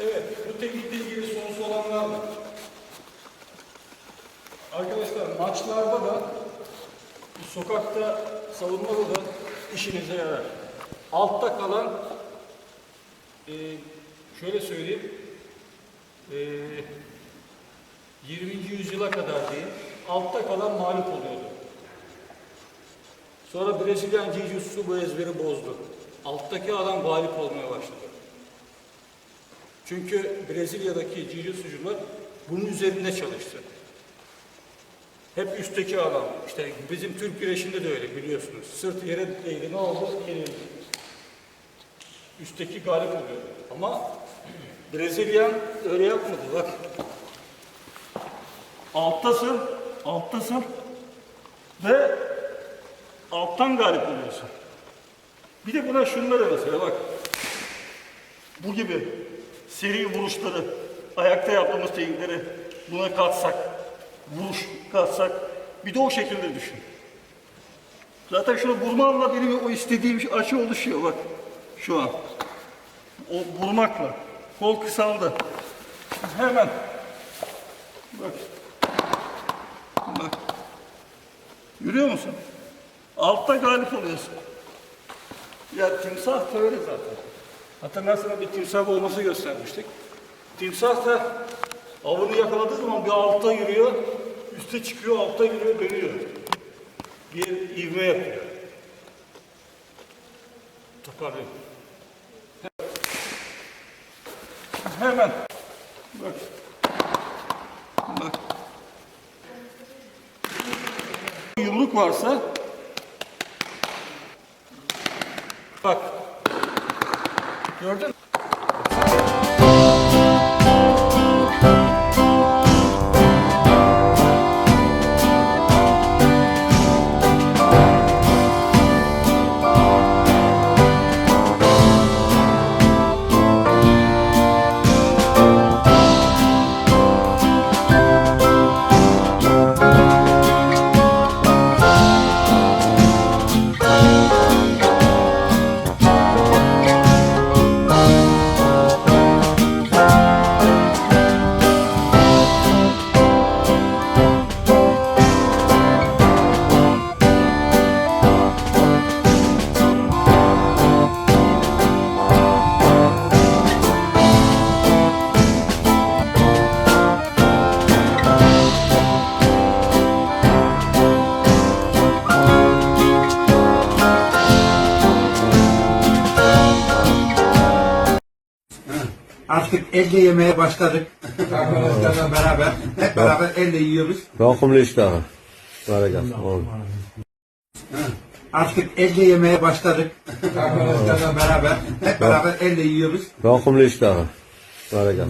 Evet, bu teknikle ilgili sorusu olanlar. Arkadaşlar maçlarda da, sokakta savunmada da işinize yarar. Altta kalan, şöyle söyleyeyim, e, 20. yüzyıla kadar değil, altta kalan mağlup oluyordu. Sonra Brezilyan Jiu-Jitsu bu ezberi bozdu. Alttaki adam galip olmaya başladı. Çünkü Brezilya'daki jiu-jitsucular bunun üzerinde çalıştı. Hep üstteki adam. İşte bizim Türk güreşinde de öyle biliyorsunuz. Sırt yere değdi ne oldu? Yenildi. Üstteki galip oluyor. Ama Brezilyan öyle yapmadı. Bak. Alttasın, alttasın ve alttan galip oluyorsun. Bir de buna şunları mesela bak. Bu gibi seri vuruşları, ayakta yaptığımız teknikleri buna katsak, vuruş katsak, bir de o şekilde düşün. Zaten şunu vurmanla benim o istediğim açı oluşuyor bak şu an. O vurmakla. Kol kısaldı. Hemen. Bak. Bak. Görüyor musun? Altta galip oluyorsun. Ya timsah da öyle zaten. Hatırlarsanız bir timsah olması göstermiştik. Timsah da avını yakaladığı zaman bir altta yürüyor, üste çıkıyor, altta yürüyor, dönüyor. Bir ivme yapıyor. Toparlayın. Hemen. Bak. Bak. Yumruk varsa Bak. Gördün mü? Artık elle yemeye başladık. Arkadaşlarla beraber. Hep beraber elle yiyoruz. Rakum iştahı. Barakat. Oğlum. Artık elle yemeye başladık. Arkadaşlarla beraber. Hep beraber elle yiyoruz. Rakum iştahı. Barakat.